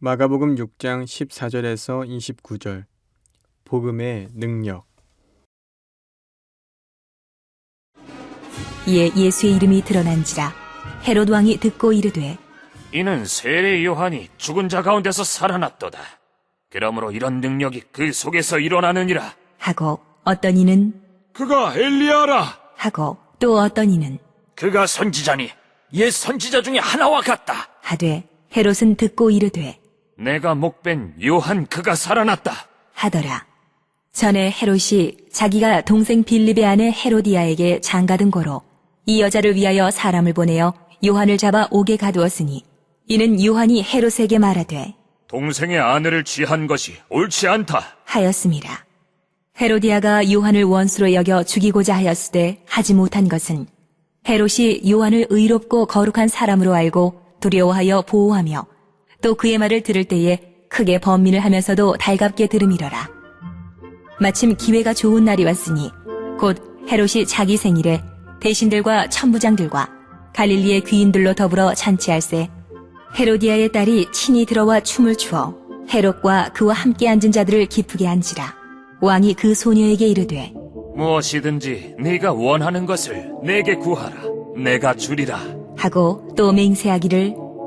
마가복음 6장 14절에서 29절 복음의 능력 이에 예수의 이름이 드러난지라 헤롯 왕이 듣고 이르되 이는 세례 요한이 죽은 자 가운데서 살아났도다. 그러므로 이런 능력이 그 속에서 일어나느니라. 하고 어떤 이는 그가 엘리야라. 하고 또 어떤 이는 그가 선지자니 옛 선지자 중에 하나와 같다. 하되 헤롯은 듣고 이르되 내가 목벤 요한 그가 살아났다. 하더라 전에 헤롯이 자기가 동생 빌립의 아내 헤로디아에게 장가든 거로 이 여자를 위하여 사람을 보내어 요한을 잡아 옥에 가두었으니 이는 요한이 헤롯에게 말하되 동생의 아내를 취한 것이 옳지 않다. 하였습니다. 헤로디아가 요한을 원수로 여겨 죽이고자 하였으되 하지 못한 것은 헤롯이 요한을 의롭고 거룩한 사람으로 알고 두려워하여 보호하며 또 그의 말을 들을 때에 크게 번민을 하면서도 달갑게 들음이러라. 마침 기회가 좋은 날이 왔으니 곧 헤롯이 자기 생일에 대신들과 천부장들과 갈릴리의 귀인들로 더불어 잔치할세 헤로디아의 딸이 친히 들어와 춤을 추어 헤롯과 그와 함께 앉은 자들을 기쁘게 한지라 왕이 그 소녀에게 이르되 무엇이든지 네가 원하는 것을 내게 구하라. 내가 주리라. 하고 또 맹세하기를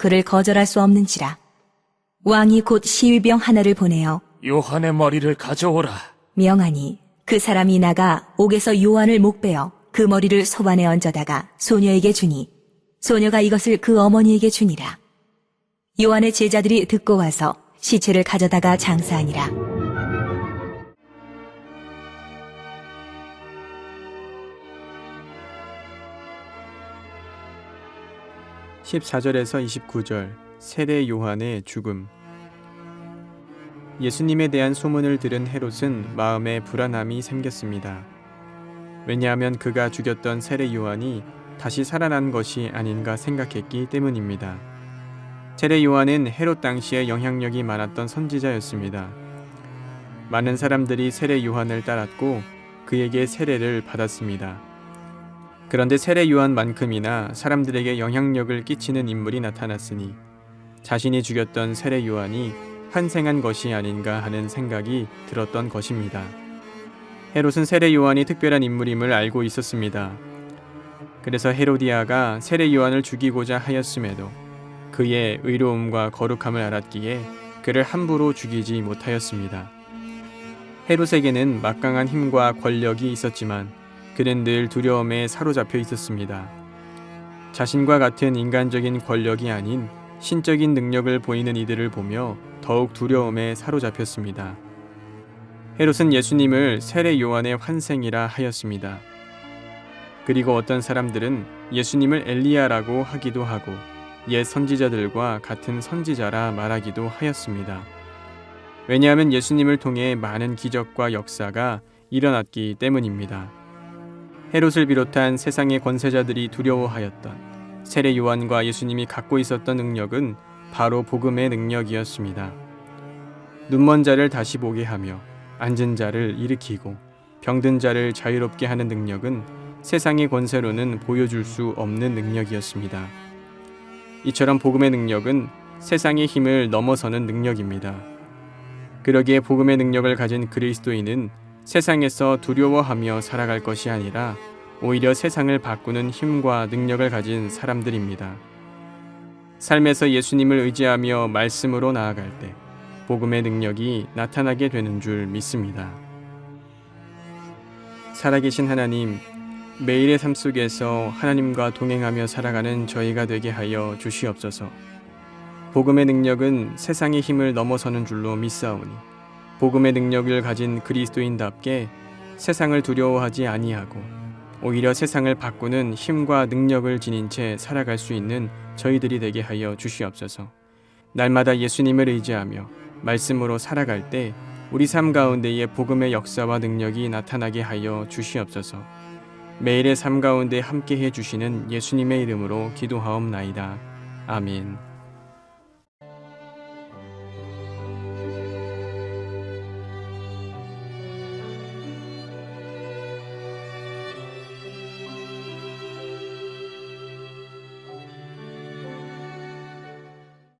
그를 거절할 수 없는지라 왕이 곧 시위병 하나를 보내어 요한의 머리를 가져오라. 명하니 그 사람이 나가 옥에서 요한을 목베어 그 머리를 소반에 얹어다가 소녀에게 주니 소녀가 이것을 그 어머니에게 주니라. 요한의 제자들이 듣고 와서 시체를 가져다가 장사하니라. 십사 절에서 29절 세례 요한의 죽음 예수님에 대한 소문을 들은 헤롯은 마음에 불안함이 생겼습니다. 왜냐하면 그가 죽였던 세례 요한이 다시 살아난 것이 아닌가 생각했기 때문입니다. 세례 요한은 헤롯 당시에 영향력이 많았던 선지자였습니다. 많은 사람들이 세례 요한을 따랐고 그에게 세례를 받았습니다. 그런데 세례 요한만큼이나 사람들에게 영향력을 끼치는 인물이 나타났으니 자신이 죽였던 세례 요한이 환생한 것이 아닌가 하는 생각이 들었던 것입니다. 헤롯은 세례 요한이 특별한 인물임을 알고 있었습니다. 그래서 헤로디아가 세례 요한을 죽이고자 하였음에도 그의 의로움과 거룩함을 알았기에 그를 함부로 죽이지 못하였습니다. 헤롯에게는 막강한 힘과 권력이 있었지만 그는 늘 두려움에 사로잡혀 있었습니다. 자신과 같은 인간적인 권력이 아닌 신적인 능력을 보이는 이들을 보며 더욱 두려움에 사로잡혔습니다. 헤롯은 예수님을 세례 요한의 환생이라 하였습니다. 그리고 어떤 사람들은 예수님을 엘리야라고 하기도 하고 옛 선지자들과 같은 선지자라 말하기도 하였습니다. 왜냐하면 예수님을 통해 많은 기적과 역사가 일어났기 때문입니다. 헤롯을 비롯한 세상의 권세자들이 두려워하였던 세례 요한과 예수님이 갖고 있었던 능력은 바로 복음의 능력이었습니다. 눈먼 자를 다시 보게 하며 앉은 자를 일으키고 병든 자를 자유롭게 하는 능력은 세상의 권세로는 보여줄 수 없는 능력이었습니다. 이처럼 복음의 능력은 세상의 힘을 넘어서는 능력입니다. 그러기에 복음의 능력을 가진 그리스도인은 세상에서 두려워하며 살아갈 것이 아니라 오히려 세상을 바꾸는 힘과 능력을 가진 사람들입니다. 삶에서 예수님을 의지하며 말씀으로 나아갈 때 복음의 능력이 나타나게 되는 줄 믿습니다. 살아계신 하나님, 매일의 삶 속에서 하나님과 동행하며 살아가는 저희가 되게 하여 주시옵소서. 복음의 능력은 세상의 힘을 넘어서는 줄로 믿사오니 복음의 능력을 가진 그리스도인답게 세상을 두려워하지 아니하고 오히려 세상을 바꾸는 힘과 능력을 지닌 채 살아갈 수 있는 저희들이 되게 하여 주시옵소서. 날마다 예수님을 의지하며 말씀으로 살아갈 때 우리 삶 가운데에 복음의 역사와 능력이 나타나게 하여 주시옵소서. 매일의 삶 가운데 함께 해 주시는 예수님의 이름으로 기도하옵나이다. 아멘.